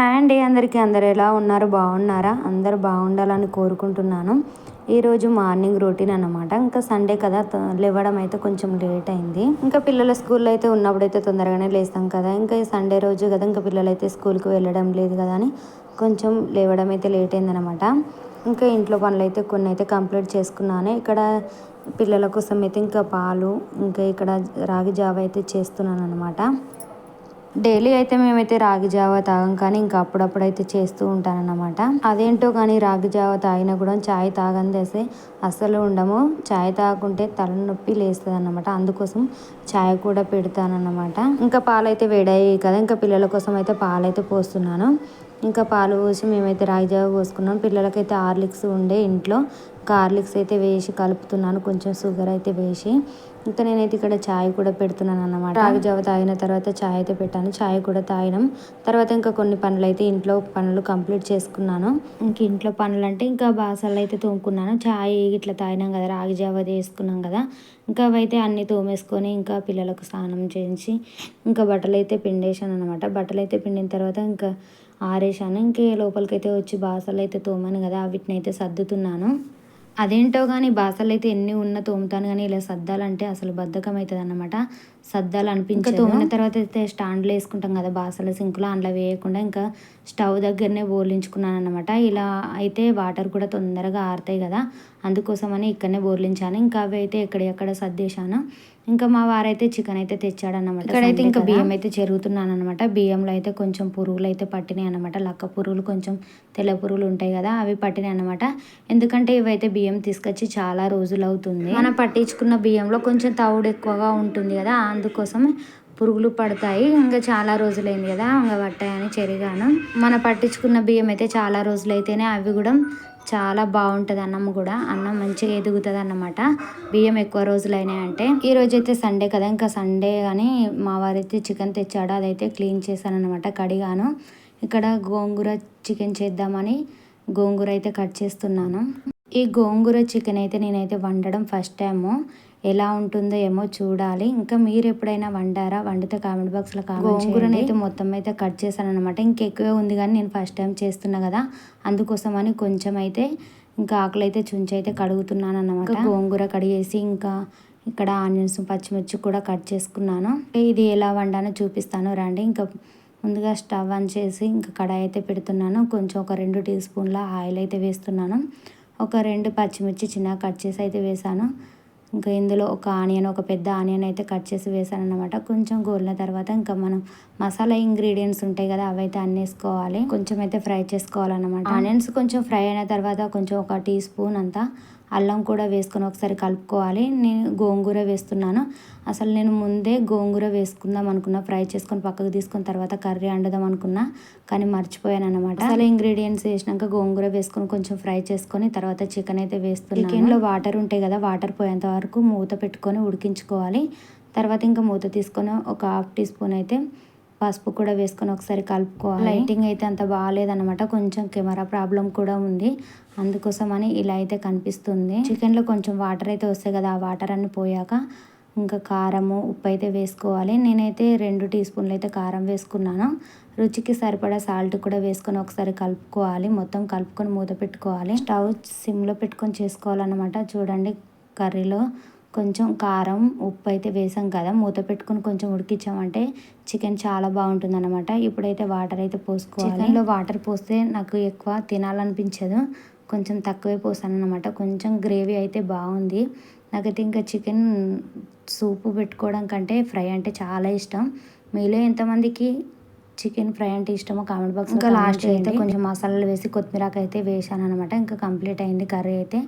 Hand అందరికీ అందరు ఎలా ఉన్నారు? బాగున్నారా? అందరు బాగుండాలని కోరుకుంటున్నాను. ఈరోజు మార్నింగ్ రొటీన్ అనమాట ఇంకా సండే కదా లేవడం అయితే కొంచెం లేట్ అయింది. ఇంకా పిల్లల స్కూల్లో అయితే ఉన్నప్పుడు అయితే తొందరగానే లేస్తాం కదా. ఇంకా ఈ సండే రోజు కదా ఇంకా పిల్లలు అయితే స్కూల్కి వెళ్ళడం లేదు కదా అని కొంచెం లేవడం అయితే లేట్ అయిందనమాట ఇంకా ఇంట్లో పనులు అయితే కొన్ని అయితే కంప్లీట్ చేసుకున్నాను. ఇక్కడ పిల్లల కోసం అయితే ఇంకా పాలు ఇంకా ఇక్కడ రాగి జావ అయితే చేస్తున్నాను అనమాట డైలీ అయితే మేమైతే రాగి జావ తాగం కానీ ఇంకా అప్పుడప్పుడు అయితే చేస్తూ ఉంటానన్నమాట. అదేంటో కానీ రాగి జావ తాగినా కూడా చాయ్ తాగందేస్తే అస్సలు ఉండము. చాయ్ తాగకుంటే తలనొప్పి లేస్తుంది అనమాట అందుకోసం చాయ్ కూడా పెడతానన్నమాట. ఇంకా పాలైతే వేడాయి కదా ఇంకా పిల్లల కోసం అయితే పాలైతే పోస్తున్నాను. ఇంకా పాలు పోసి మేమైతే రాగి జావ పోసుకున్నాం. పిల్లలకైతే హార్లిక్స్ ఉండే ఇంట్లో. ఇంకా హార్లిక్స్ అయితే వేసి కలుపుతున్నాను. కొంచెం షుగర్ అయితే వేసి. ఇంకా నేనైతే ఇక్కడ చాయ్ కూడా పెడుతున్నాను అనమాట రాగి జావ తాగిన తర్వాత చాయ్ అయితే పెట్టాను. చాయ్ కూడా తాగినాం. తర్వాత ఇంకా కొన్ని పనులు అయితే ఇంట్లో పనులు కంప్లీట్ చేసుకున్నాను. ఇంక ఇంట్లో పనులు అంటే ఇంకా బాసలు అయితే తోముకున్నాను. చాయ్ ఇట్లా తాగినాం కదా. రాగి జావ వేసుకున్నాం కదా. ఇంకా అవైతే అన్నీ తోమేసుకొని ఇంకా పిల్లలకు స్నానం చేయించి ఇంకా బట్టలు అయితే పిండేసాను అనమాట బట్టలు అయితే పిండిన తర్వాత ఇంకా ఆరేసాను ఇంకే లోపలికైతే వచ్చి బాసలు అయితే తోమాను కదా వీటిని అయితే సర్దుతున్నాను. అదేంటో కానీ బాసలు అయితే ఎన్ని ఉన్నా తోముతాను కానీ ఇలా సర్దాలంటే అసలు బద్ధకం అవుతుంది అనమాట సర్దాలు అనిపించదు తోమిన తర్వాత అయితే స్టాండ్లో వేసుకుంటాం కదా బాసల సింకులో అందులో వేయకుండా ఇంకా స్టవ్ దగ్గరనే బోర్లించుకున్నాను అనమాట ఇలా అయితే వాటర్ కూడా తొందరగా ఆరుతాయి కదా అందుకోసమని ఇక్కడనే బోర్లించాను. ఇంకా అవి అయితే ఎక్కడెక్కడ సర్దేశాను. ఇంకా మా వారైతే చికెన్ అయితే తెచ్చాడన్నమాట. ఇక్కడైతే ఇంకా బియ్యం అయితే చెరుగుతున్నాను అనమాట బియ్యంలో అయితే కొంచెం పురుగులు అయితే పట్టినాయి అనమాట లక్క పురుగులు కొంచెం తెల్ల పురుగులు ఉంటాయి కదా అవి పట్టినాయి అనమాట ఎందుకంటే ఇవైతే బియ్యం తీసుకొచ్చి చాలా రోజులు అవుతుంది. మనం పట్టించుకున్న బియ్యంలో కొంచెం తవుడు ఎక్కువగా ఉంటుంది కదా అందుకోసం పురుగులు పడతాయి. ఇంకా చాలా రోజులైంది కదా ఇంకా పట్టాయని చెరిగాను. మన పట్టించుకున్న బియ్యం అయితే చాలా రోజులైతేనే అవి కూడా చాలా బాగుంటుంది అన్నం కూడా. అన్నం మంచిగా ఎదుగుతుంది అన్నమాట బియ్యం ఎక్కువ రోజులు అంటే. ఈ రోజు అయితే సండే కదా ఇంకా సండే కానీ మా వారైతే చికెన్ తెచ్చాడు. అదైతే క్లీన్ చేశాను అనమాట కడిగాను. ఇక్కడ గోంగూర చికెన్ చేద్దామని గోంగూర అయితే కట్ చేస్తున్నాను. ఈ గోంగూర చికెన్ అయితే నేనైతే వండడం ఫస్ట్ టైము. ఎలా ఉంటుందో ఏమో చూడాలి. ఇంకా మీరు ఎప్పుడైనా వండారా? వండితే కామెంట్ బాక్స్లో కామెంట్ గోంగూరని అయితే మొత్తం అయితే కట్ చేశాను అనమాట ఇంకెక్కువే ఉంది కానీ నేను ఫస్ట్ టైం చేస్తున్నా కదా. అందుకోసం అని కొంచెం అయితే ఇంకా ఆకులు అయితే చుంచి అయితే కడుగుతున్నాను అన్నమాట గోంగూర కడిగేసి ఇంకా ఇక్కడ ఆనియన్స్ పచ్చిమిర్చి కూడా కట్ చేసుకున్నాను. ఇది ఎలా వండానో చూపిస్తాను. రండి. ఇంకా ముందుగా స్టవ్ ఆన్ చేసి ఇంకా కడాయి అయితే పెడుతున్నాను. కొంచెం ఒక రెండు టీ స్పూన్ల ఆయిల్ అయితే వేస్తున్నాను. ఒక రెండు పచ్చిమిర్చి చిన్నగా కట్ చేసి అయితే వేసాను ఇంకా ఇందులో ఒక ఆనియన్ ఒక పెద్ద ఆనియన్ అయితే కట్ చేసి వేసాను అనమాట కొంచెం గోలిన తర్వాత ఇంకా మనం మసాలా ఇంగ్రీడియంట్స్ ఉంటాయి కదా అవైతే అన్నీ వేసుకోవాలి. కొంచెం అయితే ఫ్రై చేసుకోవాలన్నమాట. ఆనియన్స్ కొంచెం ఫ్రై అయిన తర్వాత కొంచెం ఒక టీ స్పూన్ అంతా అల్లం కూడా వేసుకొని ఒకసారి కలుపుకోవాలి. నేను గోంగూర వేస్తున్నాను. అసలు నేను ముందే గోంగూర వేసుకుందాం అనుకున్నా ఫ్రై చేసుకొని పక్కకు తీసుకున్న తర్వాత కర్రీ వండుదాం అనుకున్నా కానీ మర్చిపోయాను అనమాట అసలు ఇంగ్రీడియంట్స్ వేసినాక గోంగూర వేసుకొని కొంచెం ఫ్రై చేసుకొని తర్వాత చికెన్ అయితే వేస్తున్నాను. చికెన్లో వాటర్ ఉంటాయి కదా వాటర్ పోయేంత వరకు మూత పెట్టుకొని ఉడికించుకోవాలి. తర్వాత ఇంకా మూత తీసుకొని ఒక హాఫ్ టీ స్పూన్ అయితే పసుపు కూడా వేసుకొని ఒకసారి కలుపుకోవాలి. లైటింగ్ అయితే అంత బాగాలేదన్నమాట. కొంచెం కెమెరా ప్రాబ్లం కూడా ఉంది. అందుకోసం అని ఇలా అయితే కనిపిస్తుంది. చికెన్లో కొంచెం వాటర్ అయితే వస్తాయి కదా ఆ వాటర్ అన్ని పోయాక ఇంకా కారము ఉప్పు అయితే వేసుకోవాలి. నేనైతే రెండు టీ స్పూన్లు అయితే కారం వేసుకున్నాను. రుచికి సరిపడా సాల్ట్ కూడా వేసుకొని ఒకసారి కలుపుకోవాలి. మొత్తం కలుపుకొని మూత పెట్టుకోవాలి. స్టవ్ సిమ్లో పెట్టుకొని చేసుకోవాలన్నమాట. చూడండి కర్రీలో కొంచెం కారం ఉప్పు అయితే వేసాం కదా మూత పెట్టుకొని కొంచెం ఉడికించామంటే చికెన్ చాలా బాగుంటుంది అనమాట ఇప్పుడైతే వాటర్ అయితే పోసుకోవాలి. చికెన్లో వాటర్ పోస్తే నాకు ఎక్కువ తినాలనిపించదు. కొంచెం తక్కువే పోసాను అనమాట కొంచెం గ్రేవీ అయితే బాగుంది. నాకైతే ఇంకా చికెన్ సూపు పెట్టుకోవడం కంటే ఫ్రై అంటే చాలా ఇష్టం. మీలో ఎంతమందికి చికెన్ ఫ్రై అంటే ఇష్టమో కామెంట్ బాక్స్ ఇంకా లాస్ట్ అయితే కొంచెం మసాలాలు వేసి కొత్తిమీరాకు అయితే వేసాను అనమాట ఇంకా కంప్లీట్ అయింది కర్రీ అయితే.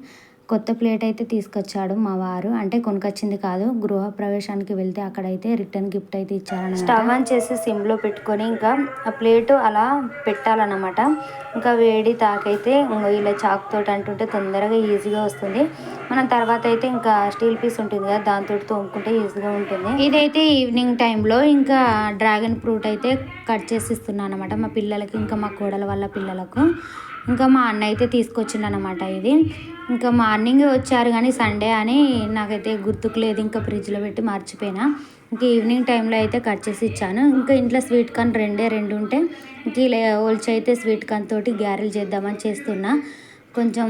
కొత్త ప్లేట్ అయితే తీసుకొచ్చాడు మా వారు. అంటే కొనుకొచ్చింది కాదు గృహ ప్రవేశానికి వెళ్తే అక్కడైతే రిటర్న్ గిఫ్ట్ అయితే ఇచ్చారన్నమాట. స్టవ్ ఆన్ చేసి సిమ్లో పెట్టుకొని ఇంకా ఆ ప్లేట్ అలా పెట్టాలన్నమాట. ఇంకా వేడి తాకైతే ఇలా చాక్ తోటి అంటుంటే తొందరగా ఈజీగా వస్తుంది. మనం తర్వాత అయితే ఇంకా స్టీల్ పీస్ ఉంటుంది కదా దాంతో తోముకుంటే ఈజీగా ఉంటుంది. ఇదైతే ఈవినింగ్ టైంలో ఇంకా డ్రాగన్ ఫ్రూట్ అయితే కట్ చేసి ఇస్తున్నాను అనమాట మా పిల్లలకి ఇంకా మా కోడల వాళ్ళ పిల్లలకు. ఇంకా మా అన్న అయితే తీసుకొచ్చిండు అనమాట ఇది. ఇంకా మార్నింగ్ వచ్చారు కానీ సండే అని నాకైతే గుర్తుకు లేదు. ఇంకా ఫ్రిడ్జ్లో పెట్టి మర్చిపోయినా. ఇంకా ఈవినింగ్ టైంలో అయితే కట్ చేసి ఇచ్చాను. ఇంకా ఇంట్లో స్వీట్ కార్న్ రెండే రెండు ఉంటే ఇంక ఓల్చి అయితే స్వీట్ కార్న్ తోటి గ్యారెలు చేద్దామని చేస్తున్నా. కొంచెం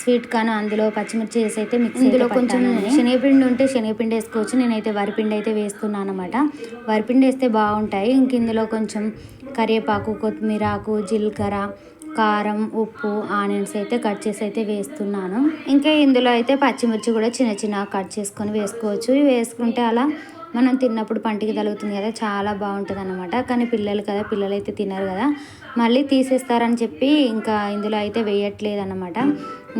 స్వీట్ కార్న్ అందులో పచ్చిమిర్చి వేసి అయితే మిక్స్ ఇందులో కొంచెం శనగపిండి ఉంటే శనగపిండి వేసుకోవచ్చు. నేనైతే వరిపిండి అయితే వేస్తున్నాను అనమాట వరిపిండి వేస్తే బాగుంటాయి. ఇంక ఇందులో కొంచెం కరివేపాకు కొత్తిమీర ఆకు జీలకర్ర కారం ఉప్పు ఆనియన్స్ అయితే కట్ చేసి అయితే వేస్తున్నాను. ఇంకా ఇందులో అయితే పచ్చిమిర్చి కూడా చిన్న చిన్న కట్ చేసుకొని వేసుకోవచ్చు. వేసుకుంటే అలా మనం తిన్నప్పుడు పంటికి తగులుతుంది కదా చాలా బాగుంటుంది అనమాట కానీ పిల్లలు కదా పిల్లలు అయితే తినరు కదా. మళ్ళీ తీసేస్తారని చెప్పి ఇంకా ఇందులో అయితే వేయట్లేదు అనమాట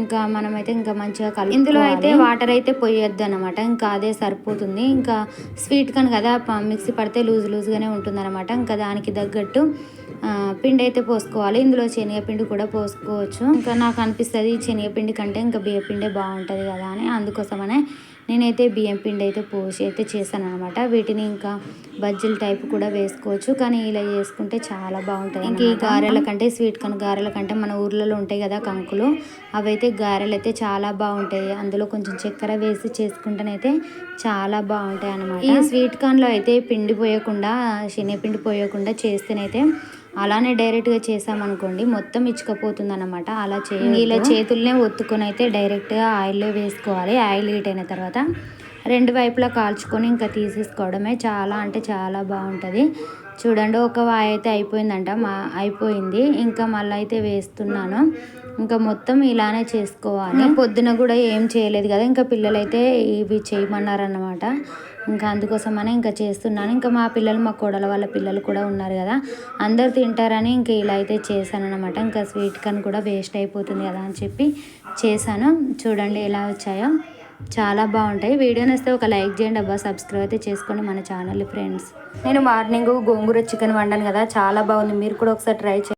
ఇంకా మనమైతే ఇంకా మంచిగా కలు ఇందులో అయితే వాటర్ అయితే పోయొద్దు అనమాట ఇంకా అదే సరిపోతుంది. ఇంకా స్వీట్ కానీ కదా మిక్సీ పడితే లూజ్ లూజ్గానే ఉంటుంది అనమాట ఇంకా దానికి తగ్గట్టు పిండి అయితే పోసుకోవాలి. ఇందులో శనగపిండి కూడా పోసుకోవచ్చు. ఇంకా నాకు అనిపిస్తుంది శనగపిండి కంటే ఇంకా బియ్యపిండే బాగుంటుంది కదా అని అందుకోసమనే నేనైతే బియ్యం పిండి అయితే పోసి అయితే చేశాను అనమాట వీటిని ఇంకా బజ్జీల టైప్ కూడా వేసుకోవచ్చు. కానీ ఇలా చేసుకుంటే చాలా బాగుంటుంది ఇంకా ఈ గారెల కంటే స్వీట్ కన్ గారెల కంటే మన ఊర్లలో ఉంటాయి కదా కంకులు అవైతే గారెలు అయితే చాలా బాగుంటాయి. అందులో కొంచెం చక్కెర వేసి చేసుకుంటేనైతే చాలా బాగుంటాయి అనమాట ఈ స్వీట్ కార్న్లో అయితే పిండి పోయకుండా శనగపిండి పోయకుండా చేస్తేనైతే అలానే డైరెక్ట్గా చేసామనుకోండి మొత్తం ఇచ్చుకపోతుంది అనమాట అలా చేయాలి ఇలా చేతుల్నే ఒత్తుకొని అయితే డైరెక్ట్గా ఆయిల్లో వేసుకోవాలి. ఆయిల్ హీట్ అయిన తర్వాత రెండు వైపులా కాల్చుకొని ఇంకా తీసేసుకోవడమే చాలా అంటే చాలా బాగుంటుంది. చూడండి ఒక వాయి అయితే అయిపోయిందంట మా అయిపోయింది. ఇంకా మళ్ళీ అయితే వేస్తున్నాను. ఇంకా మొత్తం ఇలానే చేసుకోవాలి. పొద్దున కూడా ఏం చేయలేదు కదా ఇంకా పిల్లలైతే ఇవి చేయమన్నారన్నమాట. ఇంకా అందుకోసమనే ఇంకా చేస్తున్నాను. ఇంకా మా పిల్లలు మా కోడల వాళ్ళ పిల్లలు కూడా ఉన్నారు కదా. అందరు తింటారని ఇంకా ఇలా అయితే చేశాను అనమాట ఇంకా స్వీట్ కార్న్ కూడా వేస్ట్ అయిపోతుంది కదా అని చెప్పి చేశాను. చూడండి ఎలా వచ్చాయో. చాలా బాగుంటాయి. వీడియో నచ్చితే ఒక లైక్ చేయండి అబ్బా. సబ్స్క్రైబ్ అయితే చేసుకోండి మన ఛానల్ ఫ్రెండ్స్. నేను మార్నింగ్ గోంగూర చికెన్ వండాను కదా. చాలా బాగుంది. మీరు కూడా ఒకసారి ట్రై చేయండి.